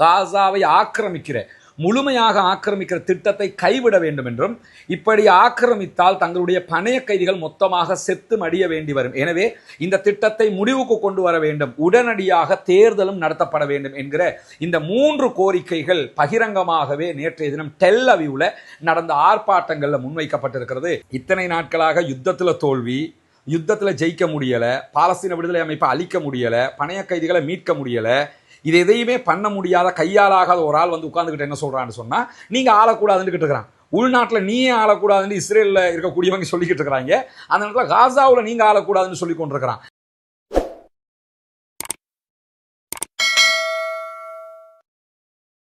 காசாவை ஆக்கிரமிக்கிற முழுமையாக ஆக்கிரமிக்கிற திட்டத்தை கைவிட வேண்டும் என்றும் இப்படி ஆக்கிரமித்தால் தங்களுடைய பணைய கைதிகள் மொத்தமாக செத்து மடிய வேண்டி வரும். எனவே இந்த திட்டத்தை முடிவுக்கு கொண்டு வர வேண்டும். உடனடியாக தேர்தலும் நடத்தப்பட வேண்டும் என்கிற இந்த மூன்று கோரிக்கைகள் பகிரங்கமாகவே நேற்றைய தினம் டெல் அவிவுல நடந்த ஆர்ப்பாட்டங்களில் முன்வைக்கப்பட்டிருக்கிறது. இத்தனை நாட்களாக யுத்தத்தில் தோல்வி யுத்தத்தில் ஜெயிக்க முடியலை பாலஸ்தீன விடுதலை அமைப்பை அழிக்க முடியல பணைய கைதிகளை மீட்க முடியலை இது எதையுமே பண்ண முடியாத கையாலாகாத ஒரு ஆள் வந்து உட்காந்துக்கிட்டு என்ன சொல்றான்னு சொன்னா நீங்க ஆளக்கூடாதுன்னு இருக்கிறான். உள்நாட்டில் நீயே ஆளக்கூடாதுன்னு இஸ்ரேலில் இருக்கக்கூடியவங்க சொல்லிக்கிட்டு இருக்கிறாங்க. அந்த நேரத்தில் காசாவில் நீங்கள் ஆளக்கூடாதுன்னு சொல்லி கொண்டிருக்கிறான்.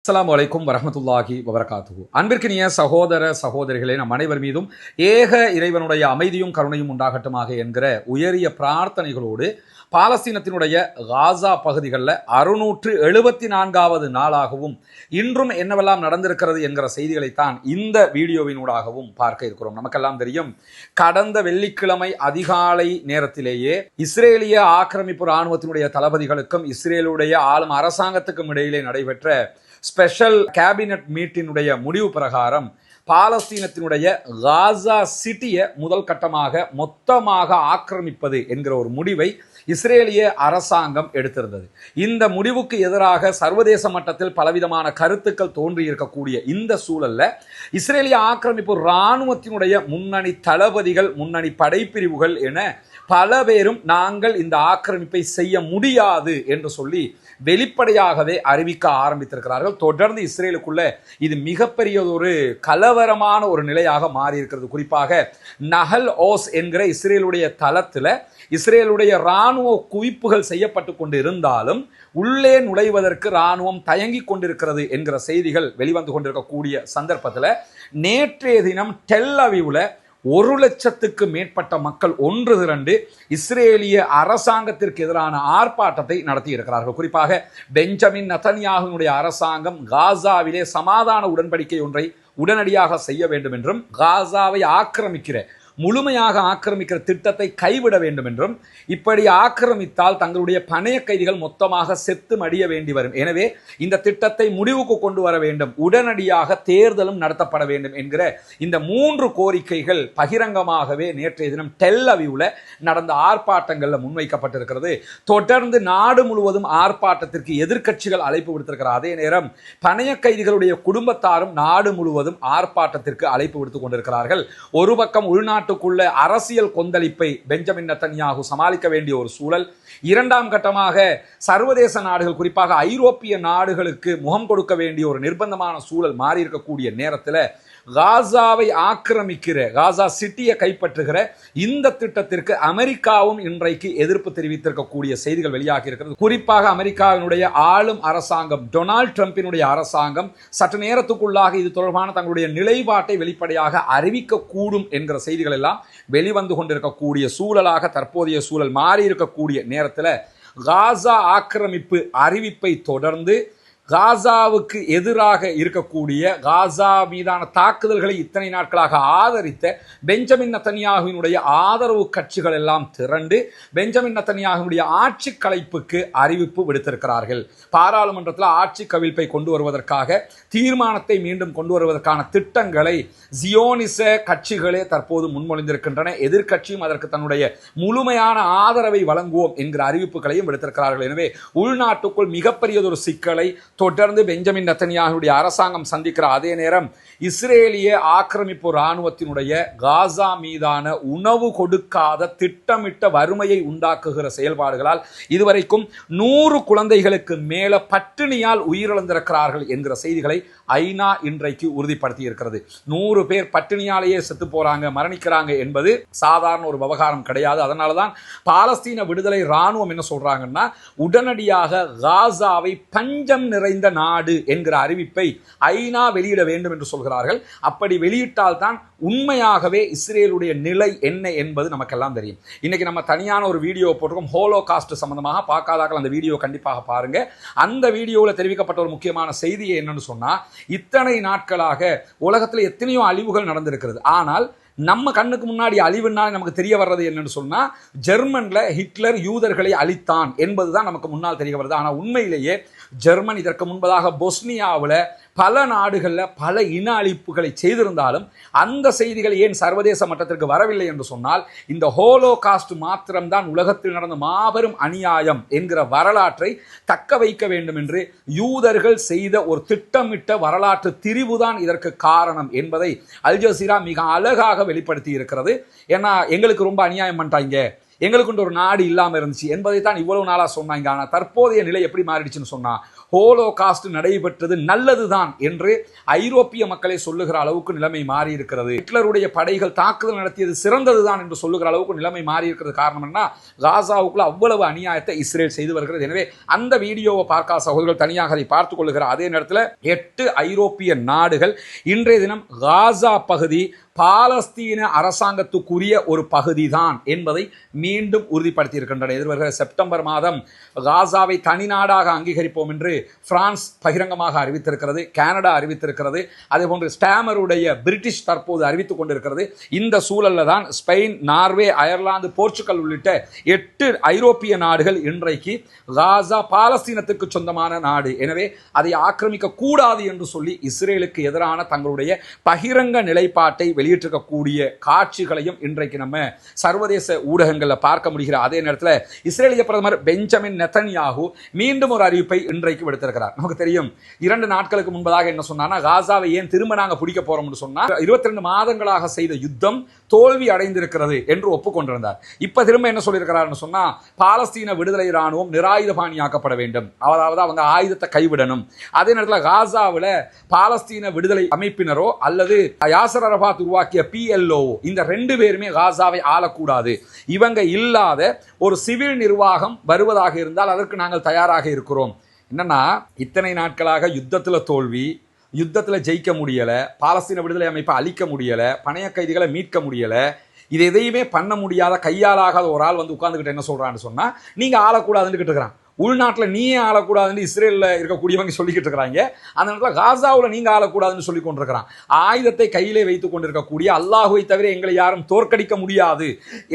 அஸ்லாம் வலைக்கும் வரமத்துல்லாஹி வபரகாத்து அன்பிற்கினிய சகோதர சகோதரிகளே நம் அனைவர் மீதும் ஏக இறைவனுடைய அமைதியும் கருணையும் உண்டாகட்டுமாக என்கிற உயரிய பிரார்த்தனைகளோடு பாலஸ்தீனத்தினுடைய காசா பகுதிகளில் அறுநூற்று எழுபத்தி நான்காவது நாளாகவும் இன்றும் என்னவெல்லாம் நடந்திருக்கிறது என்கிற செய்திகளைத்தான் இந்த வீடியோவினூடாகவும் பார்க்க இருக்கிறோம். நமக்கெல்லாம் தெரியும் கடந்த வெள்ளிக்கிழமை அதிகாலை நேரத்திலேயே இஸ்ரேலிய ஆக்கிரமிப்பு இராணுவத்தினுடைய தளபதிகளுக்கும் இஸ்ரேலுடைய ஆளும் அரசாங்கத்துக்கும் இடையிலே நடைபெற்ற ஸ்பெஷல் கேபினட் மீட்டினுடைய முடிவு பிரகாரம் பாலஸ்தீனத்தினுடைய காசா சிட்டியை முதல் கட்டமாக மொத்தமாக ஆக்கிரமிப்பது என்கிற ஒரு முடிவை இஸ்ரேலிய அரசாங்கம் எடுத்திருந்தது. இந்த முடிவுக்கு எதிராக சர்வதேச மட்டத்தில் பலவிதமான கருத்துக்கள் தோன்றி இருக்கக்கூடிய இந்த சூழல்ல இஸ்ரேலிய ஆக்கிரமிப்பு இராணுவத்தினுடைய முன்னணி தளபதிகள் முன்னணி படைப்பிரிவுகள் என பல பேரும் நாங்கள் இந்த ஆக்கிரமிப்பை செய்ய முடியாது என்று சொல்லி வெளிப்படையாகவே அறிவிக்க ஆரம்பித்திருக்கிறார்கள். தொடர்ந்து இஸ்ரேலுக்குள்ள இது மிகப்பெரியதொரு கலவரமான ஒரு நிலையாக மாறி இருக்கிறது குறிப்பாக நஹல் ஓஸ் என்கிற இஸ்ரேலுடைய தளத்தில் இஸ்ரேலுடைய இராணுவ குவிப்புகள் செய்யப்பட்டு கொண்டு இருந்தாலும் உள்ளே நுழைவதற்கு இராணுவம் தயங்கி கொண்டிருக்கிறது என்கிற செய்திகள் வெளிவந்து கொண்டிருக்கக்கூடிய சந்தர்ப்பத்தில் நேற்றைய தினம் டெல் அவிவுல ஒரு லட்சத்துக்கு மேற்பட்ட மக்கள் ஒன்று திரண்டு இஸ்ரேலிய அரசாங்கத்திற்கு எதிரான ஆர்ப்பாட்டத்தை நடத்தி இருக்கிறார்கள் குறிப்பாக பெஞ்சமின் நதன்யாகுனுடைய அரசாங்கம் காசாவிலே சமாதான உடன்படிக்கை ஒன்றை உடனடியாக செய்ய வேண்டும் என்றும் காசாவை ஆக்கிரமிக்கிற முழுமையாக ஆக்கிரமிக்கிற திட்டத்தை கைவிட வேண்டும் என்றும் இப்படி ஆக்கிரமித்தால் தங்களுடைய பணைய கைதிகள் மொத்தமாக செத்து மடிய வேண்டி வரும். எனவே இந்த திட்டத்தை முடிவுக்கு கொண்டு வர வேண்டும். உடனடியாக தேர்தலும் நடத்தப்பட வேண்டும் என்கிற இந்த மூன்று கோரிக்கைகள் பகிரங்கமாகவே நேற்றைய தினம் டெல் அவிவுல நடந்த ஆர்ப்பாட்டங்களில் முன்வைக்கப்பட்டிருக்கிறது. தொடர்ந்து நாடு முழுவதும் ஆர்ப்பாட்டத்திற்கு எதிர்க்கட்சிகள் அழைப்பு விடுத்திருக்கிற அதே நேரம் பணைய கைதிகளுடைய குடும்பத்தாரும் நாடு முழுவதும் ஆர்ப்பாட்டத்திற்கு அழைப்பு விடுத்துக் கொண்டிருக்கிறார்கள். ஒரு பக்கம் உள்நாட்டு நாட்டுக்குள்ள அரசியல் கொந்தளிப்பை பெஞ்சமின் நத்தன்யாகு சமாளிக்க வேண்டிய ஒரு சூழல். இரண்டாம் கட்டமாக சர்வதேச நாடுகள் குறிப்பாக ஐரோப்பிய நாடுகளுக்கு முகம் கொடுக்க வேண்டிய ஒரு நிர்பந்தமான சூழல் மாறி இருக்கக்கூடிய நேரத்தில் காசாவை ஆக்கிரமிக்கிற காசா சிட்டியை கைப்பற்றுகிற இந்த திட்டத்திற்கு அமெரிக்காவும் இன்றைக்கு எதிர்ப்பு தெரிவித்திருக்கக்கூடிய செய்திகள் வெளியாகி இருக்கிறது. குறிப்பாக அமெரிக்காவினுடைய ஆளும் அரசாங்கம் டொனால்ட் ட்ரம்பினுடைய அரசாங்கம் சற்று நேரத்துக்குள்ளாக இது தொடர்பான தங்களுடைய நிலைப்பாட்டை வெளிப்படையாக அறிவிக்கக்கூடும் என்கிற செய்திகள் எல்லாம் வெளிவந்து கொண்டிருக்கக்கூடிய சூழலாக தற்போதைய சூழல் மாறி இருக்கக்கூடிய நேரத்தில் காசா ஆக்கிரமிப்பு அறிவிப்பை தொடர்ந்து காசாவுக்கு எதிராக இருக்கக்கூடிய காசா மீதான தாக்குதல்களை இத்தனை நாட்களாக ஆதரித்த பெஞ்சமின் நத்தனியாகுவினுடைய ஆதரவு கட்சிகள் எல்லாம் திரண்டு பெஞ்சமின் நத்தனியாகுவினுடைய ஆட்சி கலைப்புக்கு அறிவிப்பு விடுத்திருக்கிறார்கள். பாராளுமன்றத்தில் ஆட்சி கவிழ்ப்பை கொண்டு வருவதற்காக தீர்மானத்தை மீண்டும் கொண்டு வருவதற்கான திட்டங்களை ஜியோனிச கட்சிகளே தற்போது முன்மொழிந்திருக்கின்றன. எதிர்க்கட்சியும் அதற்கு தன்னுடைய முழுமையான ஆதரவை வழங்குவோம் என்கிற அறிவிப்புகளையும் விடுத்திருக்கிறார்கள். எனவே உள்நாட்டுக்குள் மிகப்பெரியதொரு சிக்கலை தொடர்ந்து பெஞ்சமின் நத்தனியாகுடைய அரசாங்கம் சந்திக்கிற அதே நேரம் இஸ்ரேலிய ஆக்கிரமிப்பு இராணுவத்தினுடைய காசா மீதான உணவு கொடுக்காத திட்டமிட்ட வறுமையை உண்டாக்குகிற செயல்பாடுகளால் இதுவரைக்கும் நூறு குழந்தைகளுக்கு மேலே பட்டினியால் உயிரிழந்திருக்கிறார்கள் என்கிற செய்திகளை ஐநா இன்றைக்கு உறுதிப்படுத்தி இருக்கிறது நூறு பேர் பட்டினியாலேயே செத்து போறாங்க மரணிக்கிறாங்க என்பது சாதாரண ஒரு விவகாரம் கிடையாது. அதனால தான் பாலஸ்தீன விடுதலை இராணுவம் என்ன சொல்றாங்கன்னா உடனடியாக காசாவை பஞ்சம் நிறைந்த நாடு என்கிற அறிவிப்பை ஐநா வெளியிட வேண்டும் என்று சொல்கிறார்கள். அப்படி வெளியிட்டால் தான் உண்மையாகவே இஸ்ரேலுடைய நிலை என்ன என்பது நமக்கெல்லாம் தெரியும். இன்னைக்கு நம்ம தனியான ஒரு வீடியோ போட்டிருக்கோம். ஹோலோ காஸ்ட் சம்பந்தமாக பார்க்காதாக்கள் அந்த வீடியோ கண்டிப்பாக பாருங்க. அந்த வீடியோவில் தெரிவிக்கப்பட்ட ஒரு முக்கியமான செய்தி என்னன்னு சொன்னால் இத்தனை நாட்களாக உலகத்தில் எத்தனையோ அழிவுகள் நடந்திருக்கிறது. ஆனால் நம்ம கண்ணுக்கு முன்னாடி அழிவுனாலே நமக்கு தெரிய வர்றது என்னன்னு சொன்னால் ஜெர்மனில் ஹிட்லர் யூதர்களை அழித்தான் என்பது தான் நமக்கு முன்னால் தெரிய வருது. ஆனால் உண்மையிலேயே ஜெர்மன் இதற்கு முன்பதாக பொஸ்னியாவில் பல நாடுகளில் பல இன அழிப்புகளை செய்திருந்தாலும் அந்த செய்திகள் ஏன் சர்வதேச மட்டத்திற்கு வரவில்லை என்று சொன்னால் இந்த ஹோலோ காஸ்ட் மாத்திரம்தான் உலகத்தில் நடந்த மாபெரும் அநியாயம் என்கிற வரலாற்றை தக்க வைக்க வேண்டும் என்று யூதர்கள் செய்த ஒரு திட்டமிட்ட வரலாற்று திரிவுதான் இதற்கு காரணம் என்பதை அல் ஜசீரா மிக அழகாக வெளிப்படுத்தி இருக்கிறது ஏன்னா எங்களுக்கு ரொம்ப அநியாயம் பண்ணிட்டாங்க எங்களுக்குண்டு ஒரு நாடு இல்லாமல் இருந்துச்சு. என்பதை தான் இவ்வளவு நாளாக சொன்னாங்க. ஆனால் தற்போதைய நிலை எப்படி மாறிடுச்சுன்னு சொன்னால் ஹோலோ காஸ்ட் நடைபெற்றது நல்லதுதான் என்று ஐரோப்பிய மக்களை சொல்லுகிற அளவுக்கு நிலைமை மாறி இருக்கிறது ஹிட்லருடைய படைகள் தாக்குதல் நடத்தியது சிறந்ததுதான் என்று சொல்லுகிற அளவுக்கு நிலைமை மாறி இருக்கிறது காரணம் என்ன காசாவுக்குள்ள அவ்வளவு அநியாயத்தை இஸ்ரேல் செய்து வருகிறது. எனவே அந்த வீடியோவை பார்க்காத சகோதரர்கள் தனியாக அதை பார்த்துக் கொள்ளுகிற அதே நேரத்தில் எட்டு ஐரோப்பிய நாடுகள் இன்றைய தினம் காசா பகுதி பாலஸ்தீன அரசாங்கத்துக்குரிய ஒரு பகுதி தான் என்பதை மீண்டும் உறுதிப்படுத்தியிருக்கின்றன. எதிர்வர்கள் எதிர்வருகிற செப்டம்பர் மாதம் காசாவை தனி நாடாக அங்கீகரிப்போம் என்று பிரான்ஸ் பகிரங்கமாக அறிவித்திருக்கிறது கனடா அறிவித்திருக்கிறது அதே போன்று ஸ்டாமருடைய பிரிட்டிஷ் தற்போது அறிவித்துக் கொண்டிருக்கிறது. இந்த சூழல்ல தான் ஸ்பெயின் நார்வே அயர்லாந்து போர்ச்சுகல் உள்ளிட்ட எட்டு ஐரோப்பிய நாடுகள் இன்றைக்கு காசா பாலஸ்தீனத்துக்கு சொந்தமான நாடு. எனவே அதை ஆக்கிரமிக்க கூடாது என்று சொல்லி இஸ்ரேலுக்கு எதிரான தங்களுடைய பகிரங்க நிலைப்பாட்டை வெளி வெளியிட்டிருக்கக்கூடிய காட்சிகளையும் இன்றைக்கு நம்ம சர்வதேச ஊடகங்களில் பார்க்க முடிகிற அதே நேரத்தில் இஸ்ரேலிய பிரதமர் பெஞ்சமின் நெத்தன்யாகு மீண்டும் ஒரு அறிவிப்பை இன்றைக்கு விடுத்திருக்கிறார். நமக்கு தெரியும் இரண்டு நாட்களுக்கு முன்பதாக என்ன சொன்னார்னா காசாவை ஏன் திரும்ப நாங்க பிடிக்க போறோம்னு சொன்னா இருபத்தி ரெண்டு மாதங்களாக செய்த யுத்தம் தோல்வி அடைந்திருக்கிறது என்று ஒப்புக்கொண்டிருந்தார். இப்போ திரும்ப என்ன சொல்லியிருக்கிறாருன்னு சொன்னால் பாலஸ்தீன விடுதலை இராணுவம் நிராயுதபாணியாக்கப்பட வேண்டும். அதாவது அவங்க ஆயுதத்தை கைவிடணும். அதே நேரத்தில் காசாவில் பாலஸ்தீன விடுதலை அமைப்பினரோ அல்லது யாசர் அரபாத் உருவாக்கிய பிஎல்ஓ இந்த ரெண்டு பேருமே காசாவை ஆளக்கூடாது. இவங்க இல்லாத ஒரு சிவில் நிர்வாகம் வருவதாக இருந்தால் அதற்கு நாங்கள் தயாராக இருக்கிறோம். என்னன்னா இத்தனை நாட்களாக யுத்தத்தில் தோல்வி யுத்தத்தில் ஜெயிக்க முடியலை பாலஸ்தீன விடுதலை அமைப்பை அழிக்க முடியல பணைய கைதிகளை மீட்க முடியலை இது எதையுமே பண்ண முடியாத கையாலாகாத ஒரு ஆள் வந்து உட்காந்துக்கிட்டு என்ன சொல்கிறான்னு சொன்னால் நீங்கள் ஆளக்கூடாதுன்னு இருக்கிறான் உள்நாட்டில் நீயே ஆளக்கூடாதுன்னு இஸ்ரேலில் இருக்கக்கூடியவங்க சொல்லிக்கிட்டு இருக்கிறாங்க. அந்த நேரத்தில் காசாவில் நீங்கள் ஆளக்கூடாதுன்னு சொல்லி கொண்டிருக்கிறான். ஆயுதத்தை கையிலே வைத்து கொண்டிருக்கக்கூடிய அல்லாஹுவை தவிர எங்களை யாரும் தோற்கடிக்க முடியாது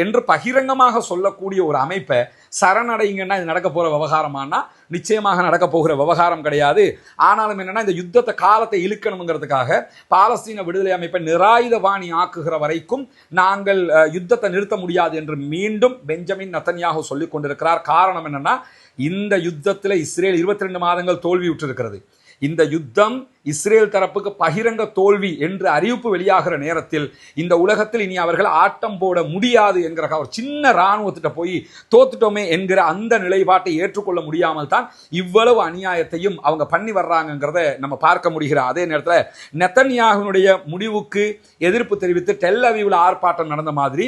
என்று பகிரங்கமாக சொல்லக்கூடிய ஒரு அமைப்பை சரணடைங்கன்னா இது நடக்க போகிற விவகாரமானா? நிச்சயமாக நடக்க போகிற விவகாரம் கிடையாது. ஆனாலும் என்னென்னா இந்த யுத்தத்தை காலத்தை இழுக்கணுங்கிறதுக்காக பாலஸ்தீன விடுதலை அமைப்பை நிராயுதவாணி ஆக்குகிற வரைக்கும் நாங்கள் யுத்தத்தை நிறுத்த முடியாது என்று மீண்டும் பெஞ்சமின் நத்தனியாக சொல்லிக் கொண்டிருக்கிறார். காரணம் என்னென்னா இந்த யுத்தத்தில் இஸ்ரேல் இருபத்தி ரெண்டு மாதங்கள் தோல்வி விட்டிருக்கிறது. இந்த யுத்தம் இஸ்ரேல் தரப்புக்கு பகிரங்க தோல்வி என்று அறிவிப்பு வெளியாகிற நேரத்தில் இந்த உலகத்தில் இனி அவர்கள் ஆட்டம் போட முடியாது என்கிற ஒரு சின்ன இராணுவத்திட்ட போய் தோத்துட்டோமே என்கிற அந்த நிலைப்பாட்டை ஏற்றுக்கொள்ள முடியாமல் தான் இவ்வளவு அநியாயத்தையும் அவங்க பண்ணி வர்றாங்கங்கிறத நம்ம பார்க்க முடிகிற அதே நேரத்தில் நெத்தன்யாகனுடைய முடிவுக்கு எதிர்ப்பு தெரிவித்து டெல் அவிவில் ஆர்ப்பாட்டம் நடந்த மாதிரி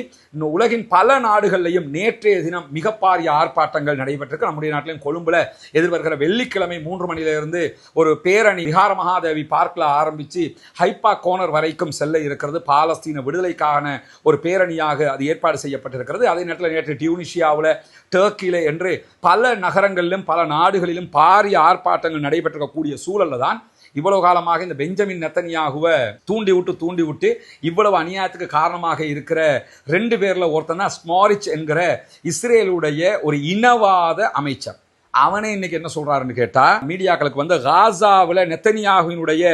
உலகின் பல நாடுகள்லையும் நேற்றைய தினம் மிக பாரிய ஆர்ப்பாட்டங்கள் நடைபெற்றிருக்கு. நம்முடைய நாட்டிலும் கொழும்புல எதிர்வருகிற வெள்ளிக்கிழமை மூன்று மணியிலிருந்து ஒரு பேரணி விகார மகாதேவி பார்க்கில் ஆரம்பிச்சு ஹைப்பா கோனர் வரைக்கும் செல்ல இருக்கிறது. பாலஸ்தீன விடுதலைக்கான ஒரு பேரணியாக அது ஏற்பாடு செய்யப்பட்டிருக்கிறது. அதே நேரத்தில் நேற்று டியூனிஷியாவில் டர்க்கியில் என்று பல நகரங்களிலும் பல நாடுகளிலும் பாரிய ஆர்ப்பாட்டங்கள் நடைபெற்றிருக்கக்கூடிய சூழலில் தான் இவ்வளவு காலமாக இந்த பெஞ்சமின் நெத்தனியாகுவை தூண்டி விட்டு தூண்டி விட்டு இவ்வளவு அநியாயத்துக்கு காரணமாக இருக்கிற ரெண்டு பேரில் ஒருத்தன் ஸ்மாரிச் என்கிற இஸ்ரேலுடைய ஒரு இனவாத அமைச்சர். அவனே இன்னைக்கு என்ன சொல்றாருன்னு கேட்டா மீடியாக்களுக்கு வந்து காசாவில் நெத்தனியாகுவினுடைய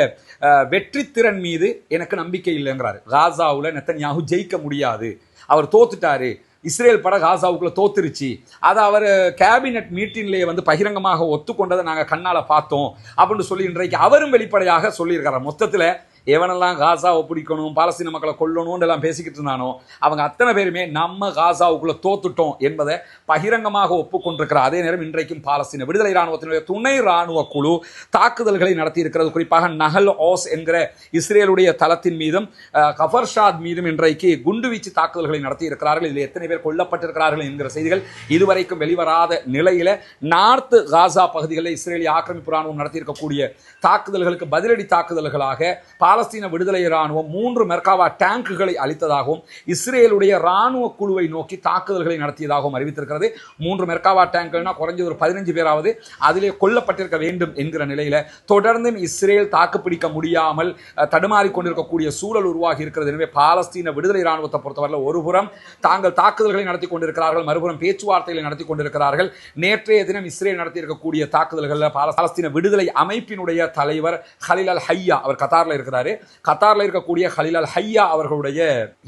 வெற்றி திறன் மீது எனக்கு நம்பிக்கை இல்லைங்கிறாரு. காசாவில் நெத்தனியாகு ஜெயிக்க முடியாது. அவர் தோத்துட்டாரு. இஸ்ரேல் பட காசாவுக்குள்ள தோத்துருச்சு. அதை அவர் கேபினெட் மீட்டிங்லேயே வந்து பகிரங்கமாக ஒத்துக்கொண்டதை நாங்கள் கண்ணால் பார்த்தோம். அப்படின்னு சொல்லி இன்றைக்கு அவரும் வெளிப்படையாக சொல்லியிருக்காரு மொத்தத்தில் எவனெல்லாம் காசாவை பிடிக்கணும் பாலஸ்தீன மக்களை கொல்லணும்னு எல்லாம் பேசிக்கிட்டு இருந்தானோ அவங்க அத்தனை பேருமே நம்ம காசாவுக்குள்ளே தோத்துட்டோம் என்பதை பகிரங்கமாக ஒப்புக்கொண்டிருக்கிற அதே நேரம் இன்றைக்கும் பாலஸ்தீன விடுதலை இராணுவத்தினுடைய துணை இராணுவ குழு தாக்குதல்களை நடத்தி இருக்கிறது குறிப்பாக நகல் ஓஸ் என்கிற இஸ்ரேலுடைய தளத்தின் மீதும் கஃபர் கஃபர்ஷாத் மீதும் இன்றைக்கு குண்டுவீச்சு தாக்குதல்களை நடத்தி இருக்கிறார்கள் இதில் எத்தனை பேர் கொல்லப்பட்டிருக்கிறார்கள் என்கிற செய்திகள் இதுவரைக்கும் வெளிவராத நிலையில் நார்த்து காசா பகுதிகளில் இஸ்ரேலிய ஆக்கிரமிப்பு ராணுவம் நடத்தியிருக்கக்கூடிய தாக்குதல்களுக்கு பதிலடி தாக்குதல்களாக பாலஸ்தீன விடுதலை ராணுவம் மூன்று மெர்காவா டேங்குகளை அளித்ததாகவும் இஸ்ரேலுடைய இராணுவ குழுவை நோக்கி தாக்குதல்களை நடத்தியதாகவும் அறிவித்திருக்கிறது. மூன்று மெர்காவா டேங்குகள்னா குறைஞ்சது ஒரு பதினஞ்சு பேராவது அதிலே கொல்லப்பட்டிருக்க வேண்டும் என்கிற நிலையில் தொடர்ந்தும் இஸ்ரேல் தாக்குப்பிடிக்க முடியாமல் அஹ், தடுமாறிக் கொண்டிருக்கக்கூடிய சூழல் உருவாகி இருக்கிறது. எனவே பாலஸ்தீன விடுதலை இராணுவத்தை பொறுத்தவரை ஒருபுறம் தாங்கள் தாக்குதல்களை நடத்தி கொண்டிருக்கிறார்கள் மறுபுறம் பேச்சுவார்த்தைகளை நடத்தி கொண்டிருக்கிறார்கள். நேற்றைய தினம் இஸ்ரேல் நடத்தியிருக்கக்கூடிய தாக்குதல்களில் பால- பாலஸ்தீன விடுதலை அமைப்பினுடைய தலைவர் ஹலில் அல் ஹையா அவர் கத்தாரில் இருக்கிறார். கத்தார்ல இருக்கக்கூடிய ஹலிலால் ஹையா அவர்களுடைய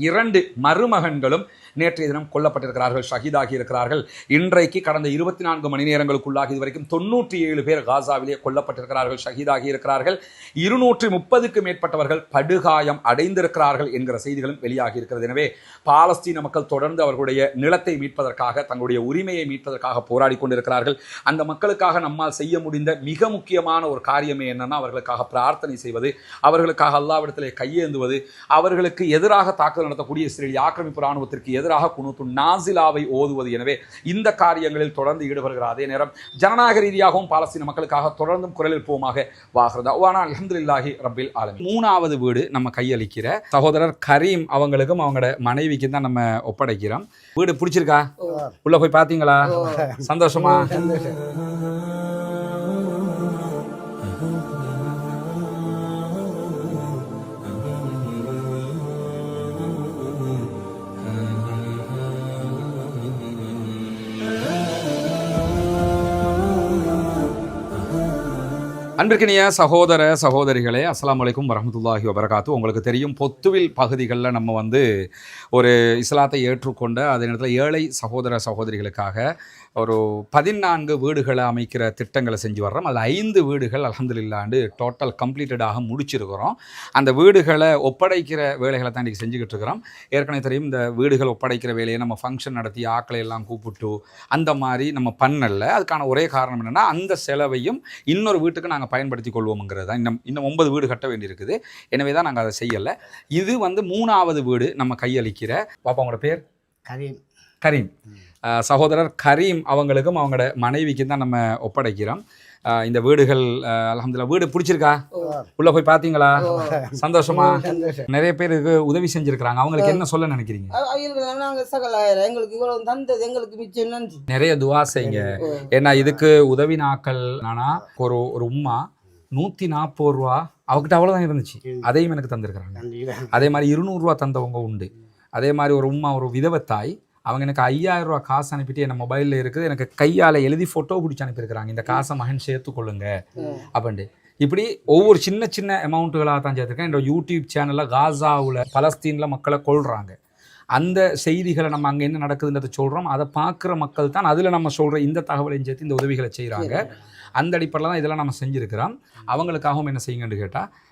இரண்டு மருமகன்களும் நேற்றைய தினம் கொல்லப்பட்டிருக்கிறார்கள் ஷஹீதாகி இருக்கிறார்கள். இன்றைக்கு கடந்த இருபத்தி நான்கு மணி நேரங்களுக்குள்ளாக இதுவரைக்கும் தொண்ணூற்றி ஏழு பேர் காசாவிலே கொல்லப்பட்டிருக்கிறார்கள் ஷஹீதாகி இருக்கிறார்கள். இருநூற்றி முப்பதுக்கு மேற்பட்டவர்கள் படுகாயம் அடைந்திருக்கிறார்கள் என்கிற செய்திகளும் வெளியாகி இருக்கிறது. எனவே பாலஸ்தீன மக்கள் தொடர்ந்து அவர்களுடைய நிலத்தை மீட்பதற்காக தங்களுடைய உரிமையை மீட்பதற்காக போராடி கொண்டிருக்கிறார்கள். அந்த மக்களுக்காக நம்மால் செய்ய முடிந்த மிக முக்கியமான ஒரு காரியமே என்னன்னா அவர்களுக்காக பிரார்த்தனை செய்வது. அவர்களுக்காக அல்லாவிடத்திலே கையேந்துவது அவர்களுக்கு எதிராக தாக்குதல் நடத்தக்கூடிய இஸ்ரேலிய ஆக்கிரமிப்பு ராணுவத்திற்கு எதிராக குணுத்து நாசிலாவை ஓதுவது எனவே இந்த காரியங்களில் தொடர்ந்து ஈடுபடுகிற அதே நேரம் ஜனநாயக ரீதியாகவும் பாலஸ்தீன மக்களுக்காக தொடர்ந்தும் குரல் எழுப்புவோமாக வாகிறதா வானா அல்ஹம்துலில்லாஹி ரப்பில் ஆலமீன். மூணாவது வீடு நம்ம கையளிக்கிற சகோதரர் கரீம் அவங்களுக்கும் அவங்களோட மனைவிக்கும் தான் நம்ம ஒப்படைக்கிறோம். வீடு பிடிச்சிருக்கா? உள்ள போய் பாத்தீங்களா சந்தோஷமா. அன்பிற்கினிய சகோதர சகோதரிகளே அஸ்லாம் வலைக்கும் வரமத்துல்லாஹி வபரகாத்து. உங்களுக்கு தெரியும் பொத்துவில் பகுதிகளில் நம்ம வந்து ஒரு இஸ்லாத்தை ஏற்றுக்கொண்ட அதே நேரத்தில் ஏழை சகோதர சகோதரிகளுக்காக ஒரு பதினான்கு வீடுகளை அமைக்கிற திட்டங்களை செஞ்சு வர்றோம். அதில் ஐந்து வீடுகள் அல்ஹம்துலில்லாண்டு டோட்டல் கம்ப்ளீட்டடாக முடிச்சிருக்கிறோம். அந்த வீடுகளை ஒப்படைக்கிற வேலைகளை தான் இன்றைக்கி செஞ்சுக்கிட்டு இருக்கிறோம். ஏற்கனவே தெரியும் இந்த வீடுகள் ஒப்படைக்கிற வேலையை நம்ம ஃபங்க்ஷன் நடத்தி ஆக்களை எல்லாம் கூப்பிட்டு அந்த மாதிரி நம்ம பண்ணல. அதுக்கான ஒரே காரணம் என்னென்னா அந்த செலவையும் இன்னொரு வீட்டுக்கு நாங்கள் பயன்படுத்தி கொள்வோம்ங்கிறது தான். இன்னும் இன்னும் ஒன்பது வீடு கட்ட வேண்டியிருக்குது. எனவே தான் நாங்கள் அதை செய்யலை. இது வந்து மூணாவது வீடு நம்ம கையளிக்கிற பாப்பா உங்களோட பேர்? கரீம். கரீம். சகோதரர் கரீம் அவங்களுக்கும் அவங்களோட மனைவிக்கும் தான் நம்ம ஒப்படைக்கிறோம். இந்த வீடுகள் அஹ் அல்ஹம்துலில்லாஹ் வீடு பிடிச்சிருக்கா? உள்ள போய் பார்த்தீங்களா சந்தோஷமா? நிறைய பேருக்கு உதவி செஞ்சிருக்கிறாங்க. அவங்களுக்கு என்ன சொல்ல நினைக்கிறீங்க? எங்களுக்கு இவ்வளவு தந்தது எங்களுக்கு மிச்சம் நிறைய துவா செய்யுங்க. ஏன்னா இதுக்கு உதவி நாக்கள் நானா ஒரு ஒரு உம்மா நூற்றி நாற்பது ரூபா அவகிட்ட அவ்வளோதான் இருந்துச்சு. அதையும் எனக்கு தந்திருக்கிறாங்க. அதே மாதிரி இருநூறுவா தந்தவங்க உண்டு. அதே மாதிரி ஒரு உம்மா ஒரு விதவத்தாய் அவங்க எனக்கு ஐயாயிரம் ரூபா காசு அனுப்பிட்டு என் மொபைலில் இருக்குது. எனக்கு கையால் எழுதி ஃபோட்டோ பிடிச்சி அனுப்பியிருக்கிறாங்க. இந்த காசை மகன் சேர்த்துக்கொள்ளுங்க அப்படின்ட்டு. இப்படி ஒவ்வொரு சின்ன சின்ன அமௌண்ட்டுகளாக தான் சேர்த்துருக்கேன். என்னோட யூடியூப் சேனலில் காசாவில் பலஸ்தீனில் மக்களை கொள்கிறாங்க அந்த செய்திகளை நம்ம அங்கே என்ன நடக்குதுன்றதை சொல்கிறோம் அதை பார்க்குற மக்கள் தான் அதில் நம்ம சொல்கிற இந்த தகவலையும் சேர்த்து இந்த உதவிகளை செய்கிறாங்க அந்த அடிப்படையில் தான் இதெல்லாம் நம்ம செஞ்சுருக்கிறோம். அவங்களுக்காகவும் என்ன செய்யுங்கன்னு கேட்டால்